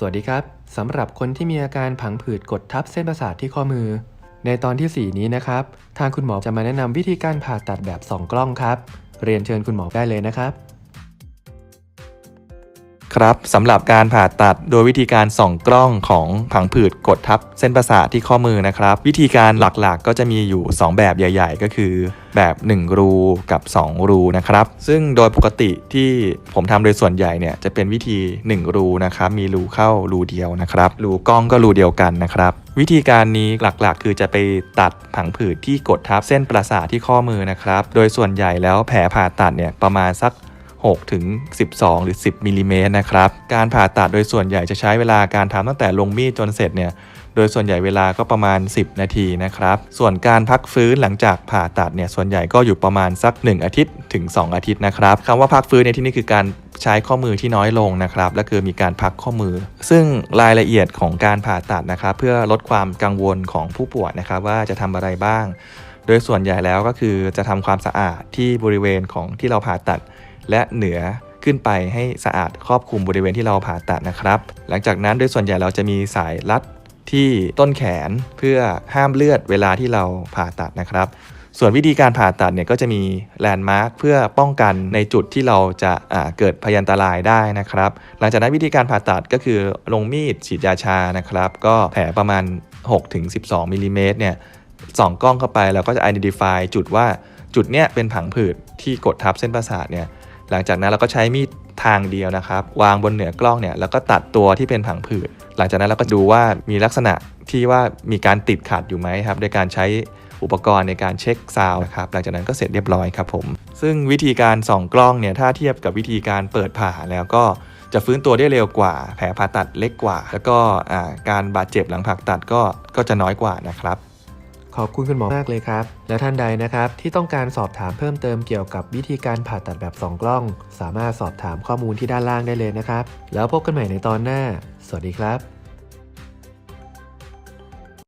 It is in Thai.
สวัสดีครับสำหรับคนที่มีอาการผังผืดกดทับเส้นประสาทที่ข้อมือ ในตอนที่ 4 นี้นะครับ ทางคุณหมอจะมาแนะนำวิธีการผ่าตัดแบบ 2 กล้องครับ เรียนเชิญคุณหมอได้เลยนะครับ ครับสำหรับการผ่าตัดโดยวิธีการส่องกล้องของผังผืดกดทับเส้นประสาทที่ข้อมือนะครับ วิธีการหลักๆ ก็จะมีอยู่ 2 แบบใหญ่ ๆ ก็คือแบบ 1 รูกับ 2 รูนะครับ ซึ่งโดยปกติที่ผมทำโดยส่วนใหญ่เนี่ยจะเป็นวิธี 1 รูนะครับมีรูเข้ารูเดียวนะครับรูกล้องก็รูเดียวกันนะครับ วิธีการนี้หลักๆ คือจะไปตัดผังผืดที่กดทับเส้นประสาทที่ข้อมือนะครับ โดยส่วนใหญ่แล้วแผลผ่าตัดเนี่ยประมาณสัก 6ถึง12 หรือ 10มิลลิเมตรนะครับ การผ่าตัดโดยส่วนใหญ่จะใช้เวลาการทำตั้งแต่ลงมีดจนเสร็จเนี่ยโดยส่วนใหญ่เวลาก็ประมาณ 10 นาทีนะครับ ส่วนการพักฟื้นหลังจากผ่าตัดเนี่ยส่วนใหญ่ก็อยู่ประมาณสัก 1 อาทิตย์ถึง 2 อาทิตย์นะครับคำว่าพักฟื้นในที่นี้คือการใช้ข้อมือที่น้อยลงนะครับ และคือมีการพักข้อมือ ซึ่งรายละเอียดของการผ่าตัดนะครับ เพื่อลดความกังวลของผู้ป่วยนะครับว่าจะทำอะไรบ้าง โดยส่วนใหญ่แล้วก็คือจะทำความสะอาดที่บริเวณของที่เราผ่าตัด และเหนือขึ้นไปให้สะอาดครอบคลุมบริเวณที่เราผ่าตัดนะครับ หลังจากนั้นโดยส่วนใหญ่เราจะมีสายรัดที่ต้นแขนเพื่อห้ามเลือดเวลาที่เราผ่าตัดนะครับ ส่วนวิธีการผ่าตัดเนี่ยก็จะมีแลนด์มาร์คเพื่อป้องกันในจุดที่เราจะเกิดพยันตรายได้นะครับ หลังจากนั้นวิธีการผ่าตัดก็คือลงมีดฉีดยาชานะครับ ก็แผลประมาณ 6-12มิลลิเมตรเนี่ยส่องกล้องเข้าไปเราก็จะ identify จุดว่าจุดเนี้ยเป็นผังผืดที่กดทับเส้นประสาทเนี่ย หลังจากนั้นเราก็ใช้มีดทางเดียวนะครับ วางบนเหนือกล้องเนี่ยแล้วก็ตัดตัวที่เป็นผังผืดหลังจากนั้นเราก็ดูว่ามีลักษณะที่ว่ามีการติดขัดอยู่ไหมครับโดยการใช้อุปกรณ์ในการเช็คซาวนะครับหลังจากนั้นก็เสร็จเรียบร้อยครับผม ซึ่งวิธีการส่องกล้องเนี่ยถ้าเทียบกับวิธีการเปิดผ่าแล้วก็จะฟื้นตัวได้เร็วกว่า แผลผ่าตัดเล็กกว่า แล้วก็การบาดเจ็บหลังผ่าตัดก็ก็จะน้อยกว่านะครับ ขอบคุณคุณหมอมากเลยครับ และท่านใดนะครับที่ต้องการสอบถามเพิ่มเติมเกี่ยวกับวิธีการผ่าตัดแบบ 2 กล้อง สามารถสอบถามข้อมูลที่ด้านล่างได้เลยนะครับ แล้วพบกันใหม่ในตอนหน้า สวัสดีครับ